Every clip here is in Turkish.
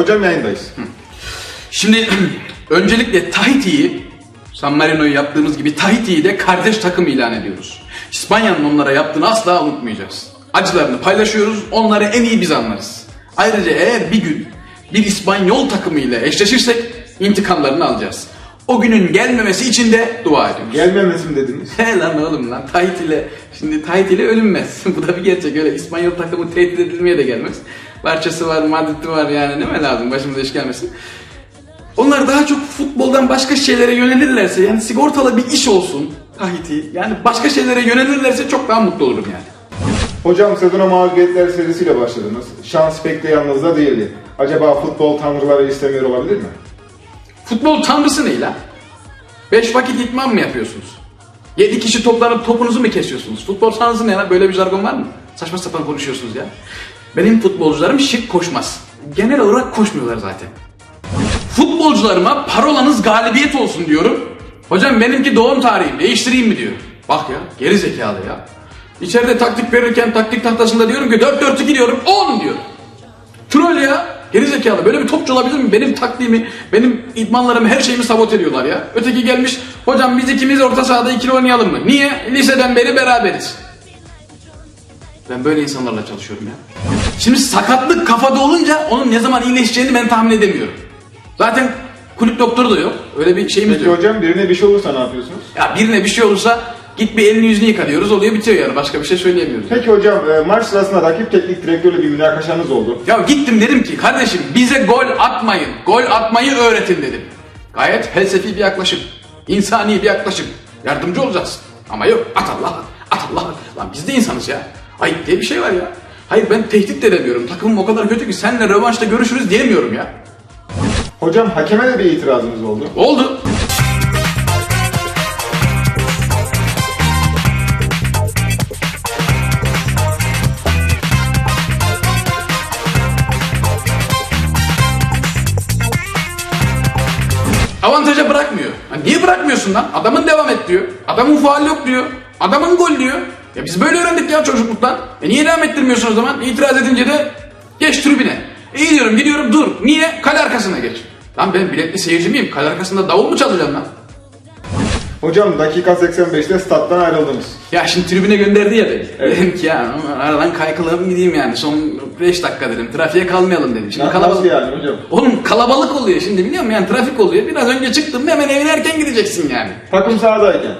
Hocam yayındayız. Şimdi öncelikle Tahiti'yi, San Marino'yu yaptığımız gibi Tahiti'yi de kardeş takım ilan ediyoruz. İspanya'nın onlara yaptığını asla unutmayacağız. Acılarını paylaşıyoruz, onları en iyi biz anlarız. Ayrıca eğer bir gün bir İspanyol takımıyla eşleşirsek intikamlarını alacağız. O günün gelmemesi için de dua ediyoruz. Gelmemesin dediniz. He lan oğlum lan Tahiti ile şimdi Tahiti ile ölünmez. Bu da bir gerçek öyle İspanyol takımı tehdit edilmeye de gelmez. Barçası var, Madrid'i var yani ne mi lazım başımıza iş gelmesin. Onlar daha çok futboldan başka şeylere yönelirlerse yani sigortalı bir iş olsun Tahiti yani başka şeylere yönelirlerse çok daha mutlu olurum yani. Hocam sezona mağlubiyetler serisiyle başladınız. Şans pek de yanınızda değildi. Acaba futbol tanrıları istemiyor olabilir mi? Futbol tanrısı ne lan? Beş vakit itman mı yapıyorsunuz? Yedi kişi toplanıp topunuzu mu kesiyorsunuz? Futbol tanrısı ne lan? Böyle bir jargon var mı? Saçma sapan konuşuyorsunuz ya. Benim futbolcularım şık koşmaz. Genel olarak koşmuyorlar zaten. Futbolcularıma parolanız galibiyet olsun diyorum. Hocam benimki doğum tarihim değiştireyim mi diyor. Bak ya geri zekalı ya. İçeride taktik verirken taktik tahtasında diyorum ki 4-4-2 diyorum 10 diyor. Troll ya. Geri zekalı. Böyle bir topçu olabilir mi? Benim taktiğimi, benim idmanlarımı, her şeyimi sabote ediyorlar ya. Öteki gelmiş, hocam biz ikimiz orta sahada ikili oynayalım mı? Niye? Liseden beri beraberiz. Ben böyle insanlarla çalışıyorum ya. Şimdi sakatlık kafada olunca onun ne zaman iyileşeceğini ben tahmin edemiyorum. Zaten kulüp doktoru da yok. Öyle bir şeyimiz Peki yok. hocam birine bir şey olursa ne yapıyorsunuz? Ya birine bir şey olursa git bir elini yüzünü yıka diyoruz. Oluyor bitiyor yani. Başka bir şey söyleyemiyoruz. Peki hocam e, maç sırasında rakip teknik direktörle bir münakaşanız oldu. Ya gittim dedim ki kardeşim bize gol atmayın. Gol atmayı öğretin dedim. Gayet felsefi bir yaklaşım. insani bir yaklaşım. Yardımcı olacaksın. Ama yok at Allah at Allah. Lan biz de insanız ya. Ayıp diye bir şey var ya. Hayır ben tehdit de edemiyorum. Takımım o kadar kötü ki senle rövanşta görüşürüz diyemiyorum ya. Hocam hakeme de bir itirazınız oldu. Oldu. Avantaja bırakmıyor. Niye bırakmıyorsun lan? Adamın devam et diyor. Adamın faal yok diyor. Adamın gol diyor. Ya biz böyle öğrendik ya çocukluktan. E niye devam ettirmiyorsun o zaman? İtiraz edince de geç tribüne. İyi diyorum gidiyorum dur. Niye? Kale arkasına geç. Lan ben biletli seyirci miyim? Kale arkasında davul mu çalacağım lan? Hocam dakika 85'te stat'tan ayrıldınız. Ya şimdi tribüne gönderdi ya beni. Dedim ki ya aradan kaykılalım gideyim yani. Son 5 dakika dedim. Trafiğe kalmayalım dedim. Şimdi kalabalık... Nasıl yani hocam? Oğlum kalabalık oluyor şimdi biliyor musun? Yani trafik oluyor. Biraz önce çıktım hemen evine erken gideceksin yani. Takım sahadayken.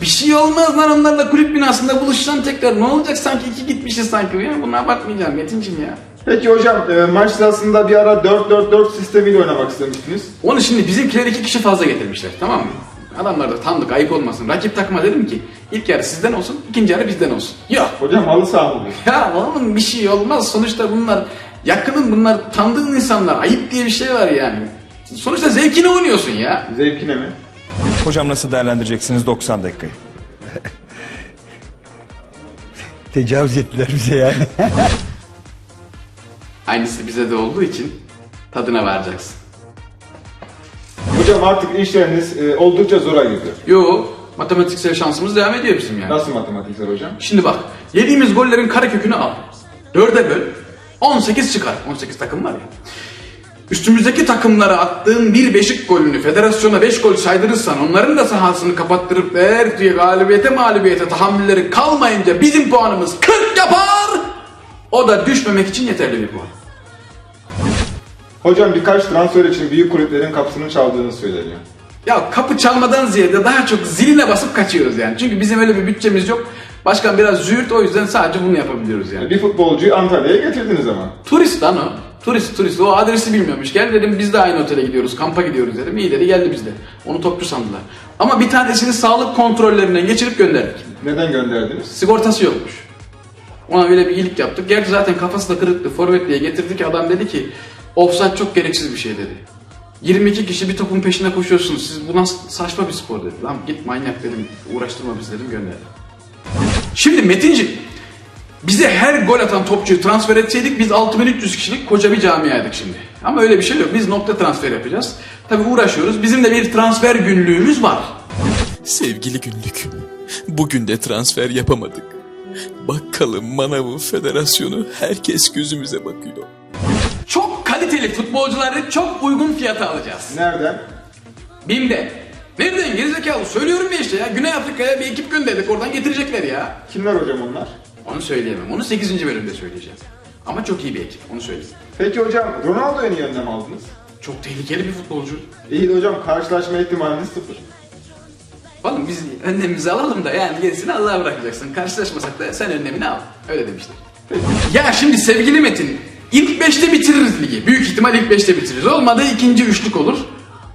Bir şey olmaz lan onlarla kulüp binasında buluşacaksın tekrar. Ne olacak sanki iki gitmişiz sanki. Ya bunu abartmayacağım Metin'cim ya. Peki hocam e, maç sırasında bir ara 4-4-4 sistemiyle oynamak istemiştiniz. Onu şimdi bizimkiler iki kişi fazla getirmişler tamam mı? Adamlar da tanıdık ayıp olmasın. Rakip takıma dedim ki ilk yarı sizden olsun ikinci yarı bizden olsun. Yok. Hocam halı mı bu? Ya oğlum bir şey olmaz. Sonuçta bunlar yakının bunlar tanıdığın insanlar. Ayıp diye bir şey var yani. Sonuçta zevkine oynuyorsun ya. Zevkine mi? Hocam nasıl değerlendireceksiniz 90 dakikayı? Tecavüz ettiler bize yani. Aynısı bize de olduğu için tadına varacaksın. Hocam artık işleriniz e, oldukça zora girdi. Yo matematiksel şansımız devam ediyor bizim yani. Nasıl matematiksel hocam? Şimdi bak yediğimiz gollerin karekökünü al. Dörde böl. 18 çıkar. 18 takım var ya. Üstümüzdeki takımlara attığın bir beşik golünü federasyona 5 gol saydırırsan onların da sahasını kapattırıp eğer diye galibiyete mağlubiyete tahammülleri kalmayınca bizim puanımız 40 yapar. O da düşmemek için yeterli bir puan. Hocam birkaç transfer için büyük kulüplerin kapısını çaldığını söyleniyor. Ya kapı çalmadan ziyade daha çok ziline basıp kaçıyoruz yani. Çünkü bizim öyle bir bütçemiz yok. Başkan biraz züğürt o yüzden sadece bunu yapabiliyoruz yani. Bir futbolcuyu Antalya'ya getirdiniz ama. Turist lan o. Turist turist o adresi bilmiyormuş. Gel dedim biz de aynı otele gidiyoruz kampa gidiyoruz dedim. İyi dedi geldi bizde. Onu topçu sandılar. Ama bir tanesini sağlık kontrollerinden geçirip gönderdik. Neden gönderdiniz? Sigortası yokmuş. Ona öyle bir iyilik yaptık. Gerçi zaten kafası da kırıktı. Forvet diye getirdik adam dedi ki offside çok gereksiz bir şey dedi. 22 kişi bir topun peşine koşuyorsunuz. Siz bu nasıl saçma bir spor dedi. Lan git manyak dedim. Uğraştırma biz dedim gönderdim. Şimdi Metinci bize her gol atan topçuyu transfer etseydik biz 6300 kişilik koca bir camiaydık şimdi. Ama öyle bir şey yok. Biz nokta transfer yapacağız. Tabi uğraşıyoruz. Bizim de bir transfer günlüğümüz var. Sevgili günlük, bugün de transfer yapamadık. Bakkalım, manavı, federasyonu herkes gözümüze bakıyor. Çok kaliteli futbolcuları çok uygun fiyata alacağız. Nereden? BİM'de. Nereden gerizekalı? Söylüyorum ya işte ya. Güney Afrika'ya bir ekip gönderdik. Oradan getirecekler ya. Kimler hocam onlar? Onu söyleyemem. Onu 8. bölümde söyleyeceğim. Ama çok iyi bir ekip. Onu söyleyeyim. Peki hocam Ronaldo'ya niye önlem aldınız? Çok tehlikeli bir futbolcu. İyi de hocam karşılaşma ihtimaliniz sıfır. Oğlum biz önlemimizi alalım da yani gerisini Allah'a bırakacaksın. Karşılaşmasak da sen önlemini al. Öyle demişler. Ya şimdi sevgili Metin, ilk beşte bitiririz ligi. Büyük ihtimal ilk beşte bitiririz. Olmadı ikinci üçlük olur.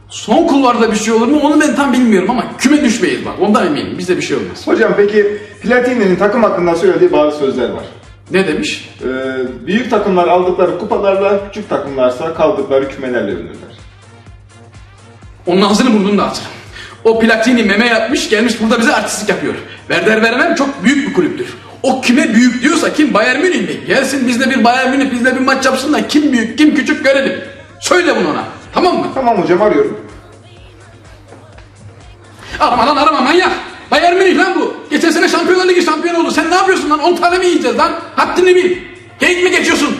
Son kulvarda bir şey olur mu onu ben tam bilmiyorum ama küme düşmeyiz bak ondan eminim. Bizde bir şey olmaz. Hocam peki Platini'nin takım hakkında söylediği bazı sözler var. Ne demiş? Ee, büyük takımlar aldıkları kupalarla, küçük takımlarsa kaldıkları kümelerle övünürler. Onun ağzını burnunu dağıtırım. O Platini meme yapmış gelmiş burada bize artistlik yapıyor. Werder Bremen çok büyük bir kulüptür. O kime büyük diyorsa kim Bayern Münih mi? Gelsin bizde bir Bayern Münih bizde bir maç yapsın da kim büyük kim küçük görelim. Söyle bunu ona. Tamam mı? Tamam hocam arıyorum. Arama lan arama manyak. Bayern Münih lan bu. Geçen sene Şampiyonlar Ligi şampiyonu oldu. Sen ne yapıyorsun lan? 10 tane mi yiyeceğiz lan? Haddini bil. Geyik mi geçiyorsun?